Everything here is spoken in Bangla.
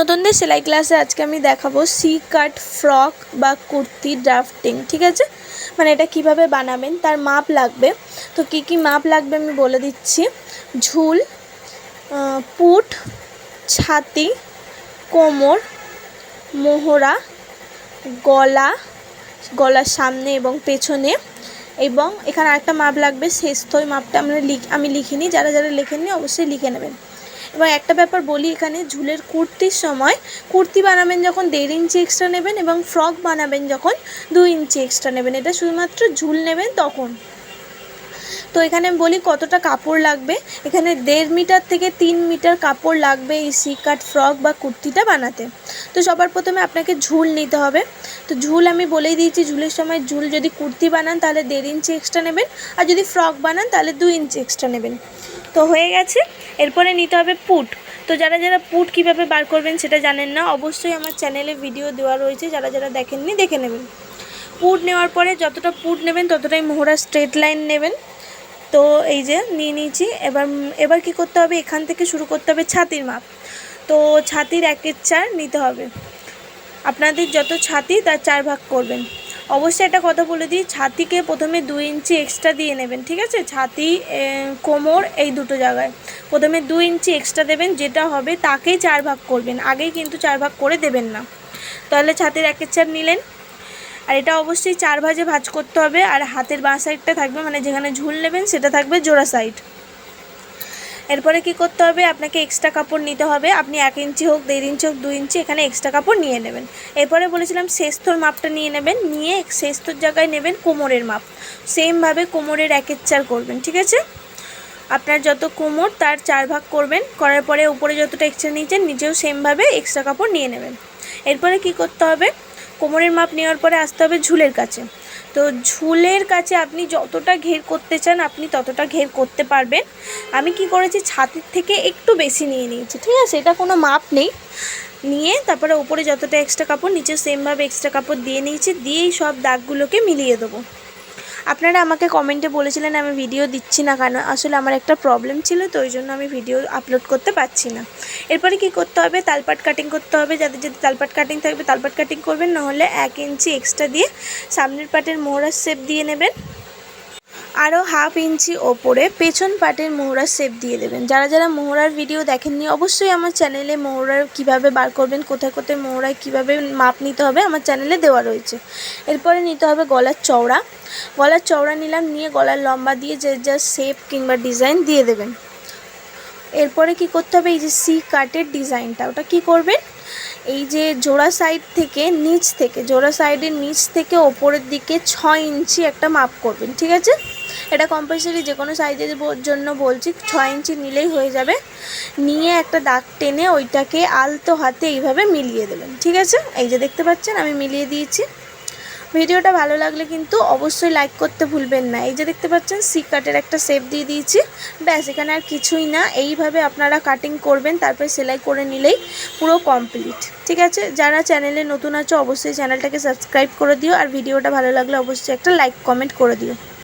নতুনদের সেলাই ক্লাসে আজকে আমি দেখাবো সি কাট, ফ্রক বা কুর্তি ড্রাফটিং, ঠিক আছে? মানে এটা কীভাবে বানাবেন, তার মাপ লাগবে। তো কি কি মাপ লাগবে আমি বলে দিচ্ছি। ঝুল পুট, ছাতি, কোমর, মোহরা, গলা, গলার সামনে এবং পেছনে, এবং এখানে আরেকটা মাপ লাগবে শেষত ওই মাপটা আমরা লিখ, আমি লিখিনি, যারা যারা লেখেননি অবশ্যই লিখে নেবেন। এবং একটা ব্যাপার বলি এখানে, ঝুলের কুর্তির সময় কুর্তি বানাবেন যখন দেড় ইঞ্চি এক্সট্রা নেবেন এবং ফ্রক বানাবেন যখন দু ইঞ্চি এক্সট্রা নেবেন। এটা শুধুমাত্র ঝুল নেবেন তখন। তো এখানে বলি কতটা কাপড় লাগবে। এখানে দেড় মিটার থেকে তিন মিটার কাপড় লাগবে এই সি কাট ফ্রক বা কুর্তিটা বানাতে। তো সবার প্রথমে আপনাকে ঝুল নিতে হবে। তো ঝুল আমি বলেই দিয়েছি, ঝুলের সময় ঝুল যদি কুর্তি বানান তাহলে দেড় ইঞ্চি এক্সট্রা নেবেন আর যদি ফ্রক বানান তাহলে দু ইঞ্চি এক্সট্রা নেবেন। তো হয়ে গেছে। এরপরে নিতে হবে পুট। তো যারা যারা পুট কীভাবে বার করবেন সেটা জানেন না, অবশ্যই আমার চ্যানেলে ভিডিও দেওয়া রয়েছে, যারা যারা দেখেননি দেখে নেবেন। পুট নেওয়ার পরে যতটা পুট নেবেন, ততটাই মোহরা স্ট্রেট লাইন নেবেন। তো এই যে নিয়ে নিয়েছি, এবার এবার কি করতে হবে? এখান থেকে শুরু করতে হবে ছাতির মাপ। তো ছাতির একের চার নিতে হবে। আপনাদের যত ছাতি তার চার ভাগ করবেন। অবশ্যই একটা কথা বলে দিই, ছাতিকে প্রথমে দুই ইঞ্চি এক্সট্রা দিয়ে নেবেন, ঠিক আছে? ছাতি কোমর, এই দুটো জায়গায়। প্রথমে দু ইঞ্চি এক্সট্রা দেবেন, যেটা হবে তাকেই চার ভাগ করবেন, আগেই কিন্তু চার ভাগ করে দেবেন না। তাহলে ছাতির একের চার নিলেন। আর এটা অবশ্যই চার ভাজে ভাজ করতে হবে, আর হাতের বাঁ সাইডটা থাকবে মানে যেখানে ঝুল নেবেন সেটা থাকবে জোড়া সাইড এরপরে কি করতে হবে? আপনাকে এক্সট্রা কাপড় নিতে হবে। আপনি এক ইঞ্চি হোক, দেড় ইঞ্চি হোক দু ইঞ্চি এখানে এক্সট্রা কাপড় নিয়ে নেবেন। এরপরে বলেছিলাম শেস্তর মাপটা নিয়ে নেবেন। নিয়ে শেস্তর জায়গায় নেবেন কোমরের মাপ। সেমভাবে কোমরের একের চার করবেন, ঠিক আছে? আপনার যত কোমর, তার চার ভাগ করবেন। করার পরে উপরে যতটা এক্সট্রা নিয়েছেন, নিজেও সেমভাবে এক্সট্রা কাপড় নিয়ে নেবেন। এরপরে কি করতে হবে? কোমরের মাপ নেওয়ার পরে আসতে হবে ঝুলের কাছে। তো ঝুলের কাছে আপনি যতটা ঘের করতে চান, আপনি ততটা ঘের করতে পারবেন। আমি কি করেছি, ছাতির থেকে একটু বেশি নিয়ে নিয়েছি, ঠিক আছে? এটা কোনো মাপ নেই। নিয়ে তারপরে উপরে যতটা এক্সট্রা কাপড়, নিচে সেমভাবে এক্সট্রা কাপড় দিয়ে নিয়েছি, দিয়েই সব দাগগুলোকে মিলিয়ে দেবো। আপনারা আমাকে কমেন্টে বলেছিলেন আমি ভিডিও দিচ্ছি না কেন? আসলে আমার একটা প্রবলেম ছিল, তো ওই জন্য আমি ভিডিও আপলোড করতে পারছি না। এরপরে কি করতে হবে? তালপাট কাটিং করতে হবে। যাদের যদি তালপাট কাটিং থাকবে, তালপাট কাটিং করবেন নাহলে এক ইঞ্চি এক্সট্রা দিয়ে সামনের পাটের মোহরার শেপ দিয়ে নেবেন। আরও হাফ ইঞ্চি ওপরে পেছন পাটের মোহরার শেপ দিয়ে দেবেন। যারা যারা মোহরার ভিডিও দেখেননি, অবশ্যই আমার চ্যানেলে মোহরার কীভাবে বার করবেন, কোথায় কোথায় মোহরায় কীভাবে মাপ নিতে হবে আমার চ্যানেলে দেওয়া রয়েছে। এরপরে নিতে হবে গলার চওড়া। গলার চওড়া নিলাম, নিয়ে গলার লম্বা দিয়ে যে যা শেপ কিংবা ডিজাইন দিয়ে দেবেন। এরপরে কি করতে হবে? এই যে সি কাটের ডিজাইনটা ওটা কি করবেন? এই যে জোড়া সাইড থেকে নিচ থেকে, জোড়া সাইডের নিচ থেকে ওপরের দিকে ছয় ইঞ্চি একটা মাপ করবেন, ঠিক আছে? এটা কম্পালসারি যে কোনো সাইজের জন্য বলছি, ছয় ইঞ্চি নিলেই হয়ে যাবে। নিয়ে একটা দাগ টেনে ওইটাকে আলতো হাতে এইভাবে মিলিয়ে দেবেন, ঠিক আছে? এই যে দেখতে পাচ্ছেন, আমি মিলিয়ে দিয়েছি। ভিডিওটা ভালো লাগলে কিন্তু অবশ্যই লাইক করতে ভুলবেন না। এই যে দেখতে পাচ্ছেন সি কাটের একটা শেপ দিয়ে দিয়েছি। ব্যাস, এখানে আর কিছুই না। এইভাবে আপনারা কাটিং করবেন, তারপরে সেলাই করে নিলেই পুরো কমপ্লিট ঠিক আছে? যারা চ্যানেলে নতুন আছো, অবশ্যই চ্যানেলটাকে সাবস্ক্রাইব করে দিও। আর ভিডিওটা ভালো লাগলে অবশ্যই একটা লাইক কমেন্ট করে দিও।